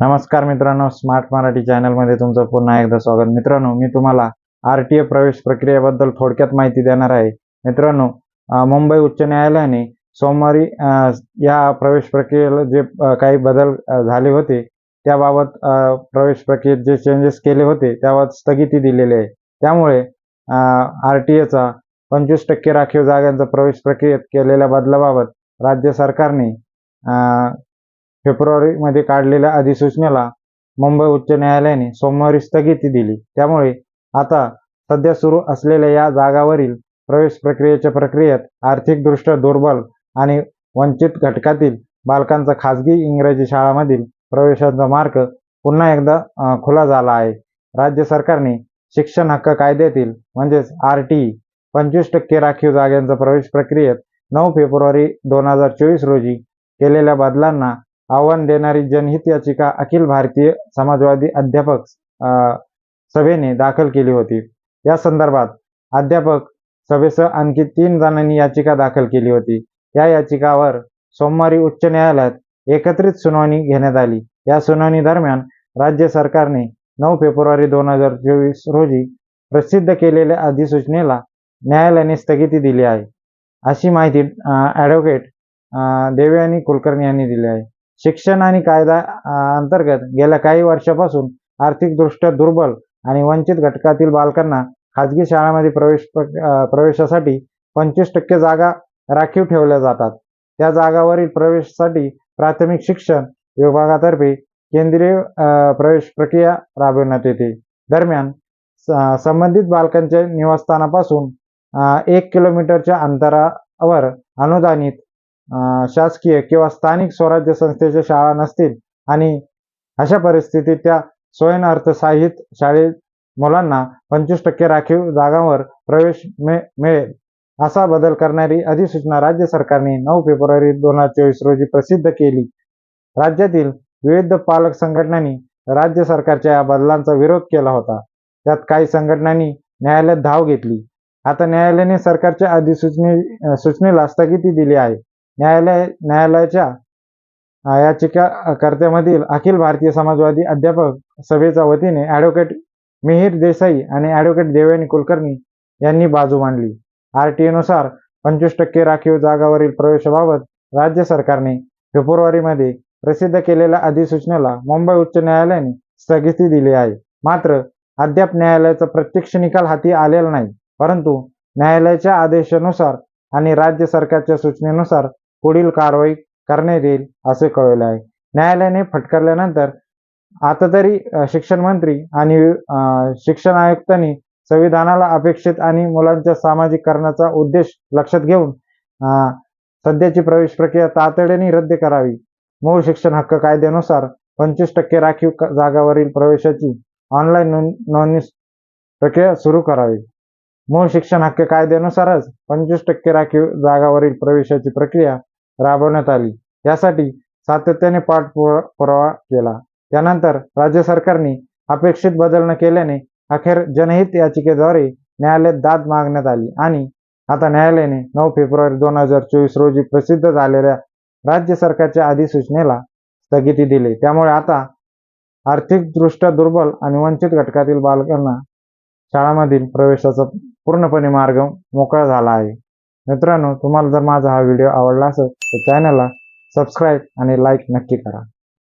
नमस्कार मित्रांनो स्मार्ट मराठी चॅनलमध्ये तुमचं पुन्हा एकदा स्वागत. मित्रांनो मी तुम्हाला आर टी ए प्रवेश प्रक्रियेबद्दल थोडक्यात माहिती देणार आहे. मित्रांनो मुंबई उच्च न्यायालयाने सोमवारी या प्रवेश प्रक्रियेला जे काही बदल झाले होते त्याबाबत प्रवेश प्रक्रियेत जे चेंजेस केले होते त्याबाबत स्थगिती दिलेली आहे. त्यामुळे आर टी एचा पंचवीस टक्के राखीव जागांचा प्रवेश प्रक्रियेत केलेल्या बदलाबाबत राज्य सरकारने फेब्रुवारीमध्ये काढलेल्या अधिसूचनेला मुंबई उच्च न्यायालयाने सोमवारी स्थगिती दिली. त्यामुळे आता सध्या सुरू असलेल्या या जागावरील प्रवेश प्रक्रियेच्या प्रक्रियेत आर्थिकदृष्ट्या दुर्बल आणि वंचित घटकातील बालकांचा खाजगी इंग्रजी शाळांमधील प्रवेशाचा मार्ग पुन्हा एकदा खुला झाला आहे. राज्य सरकारने शिक्षण हक्क कायद्यातील म्हणजेच आर टी पंचवीस टक्के राखीव जागांचा प्रवेश प्रक्रियेत नऊ फेब्रुवारी दोन हजार चोवीस रोजी केलेल्या बदलांना आव्हान देणारी जनहित याचिका अखिल भारतीय समाजवादी अध्यापक सभेने दाखल केली होती. या संदर्भात अध्यापक सभेसह आणखी तीन जणांनी याचिका दाखल केली होती. या याचिकावर सोमवारी उच्च न्यायालयात एकत्रित सुनावणी घेण्यात आली. या सुनावणी दरम्यान राज्य सरकारने नऊ फेब्रुवारी दोन हजार चोवीस रोजी प्रसिद्ध केलेल्या अधिसूचनेला न्यायालयाने स्थगिती दिली आहे. अशी माहिती ॲडव्होकेट देवयानी कुलकर्णी यांनी दिली आहे. शिक्षण आणि कायदा अंतर्गत गेल्या काही वर्षापासून आर्थिकदृष्ट्या दुर्बल आणि वंचित घटकातील बालकांना खाजगी शाळांमध्ये प्रवेश प्रवेशासाठी पंचवीस टक्के जागा राखीव ठेवल्या जातात. त्या जागावरील प्रवेशासाठी प्राथमिक शिक्षण विभागातर्फे केंद्रीय प्रवेश प्रक्रिया राबविण्यात येते. दरम्यान स- संबंधित बालकांच्या निवासस्थानापासून एक किलोमीटरच्या अंतरावर अनुदानित शासकीय किंवा स्थानिक स्वराज्य संस्थेच्या शाळा नसतील आणि अशा परिस्थितीत त्या स्वयं स्वयंअर्थसहाय्यित शाळेत मुलांना पंचवीस टक्के राखीव जागांवर प्रवेश मिळेल. असा बदल करणारी अधिसूचना राज्य सरकारने नऊ फेब्रुवारी दोन हजार चोवीस रोजी प्रसिद्ध केली. राज्यातील विविध पालक संघटनांनी राज्य सरकारच्या या बदलांचा विरोध केला होता. त्यात काही संघटनांनी न्यायालयात धाव घेतली. आता न्यायालयाने सरकारच्या अधिसूचने सूचनेला स्थगिती दिली आहे. न्यायालय न्यायालयाच्या याचिकाकर्त्यामधील अखिल भारतीय समाजवादी अध्यापक सभेच्या वतीने ॲडव्होकेट मिहीर देसाई आणि ॲडव्होकेट देवयानी कुलकर्णी यांनी बाजू मांडली. आर टी नुसार पंचवीस टक्के राखीव जागावरील प्रवेशाबाबत राज्य सरकारने फेब्रुवारीमध्ये प्रसिद्ध केलेल्या अधिसूचनेला मुंबई उच्च न्यायालयाने स्थगिती दिली आहे. मात्र अद्याप न्यायालयाचा प्रत्यक्ष निकाल हाती आलेला नाही. परंतु न्यायालयाच्या आदेशानुसार आणि राज्य सरकारच्या सूचनेनुसार पुढील कारवाई करण्यात येईल असे कळवले आहे. न्यायालयाने फटकारल्यानंतर आता तरी शिक्षण मंत्री आणि शिक्षण आयुक्तांनी संविधानाला अपेक्षित आणि मुलांच्या सामाजिकरणाचा उद्देश लक्षात घेऊन सध्याची प्रवेश प्रक्रिया तातडीने रद्द करावी. मूळ शिक्षण हक्क कायद्यानुसार पंचवीस टक्के राखीव जागावरील प्रवेशाची ऑनलाईन नोंदणी प्रक्रिया सुरू करावी. मूळ शिक्षण हक्क कायद्यानुसारच पंचवीस टक्के राखीव जागावरील प्रवेशाची प्रक्रिया राबवण्यात आली. यासाठी सातत्याने पाठपुरावा केला. त्यानंतर राज्य सरकारने अपेक्षित बदल न केल्याने अखेर जनहित याचिकेद्वारे न्यायालयात दाद मागण्यात आली आणि आता न्यायालयाने नऊ फेब्रुवारी दोन हजार चोवीस रोजी प्रसिद्ध झालेल्या राज्य सरकारच्या अधिसूचनेला स्थगिती दिली. त्यामुळे आता आर्थिकदृष्ट्या दुर्बल आणि वंचित घटकातील बालकांना शाळांमधील प्रवेशाचा पूर्णपणे मार्ग मोकळा झाला आहे. मित्रांनो तुम्हाला जर माझा हा व्हिडिओ आवडला असेल तर चॅनलला सबस्क्राईब आणि लाईक नक्की करा.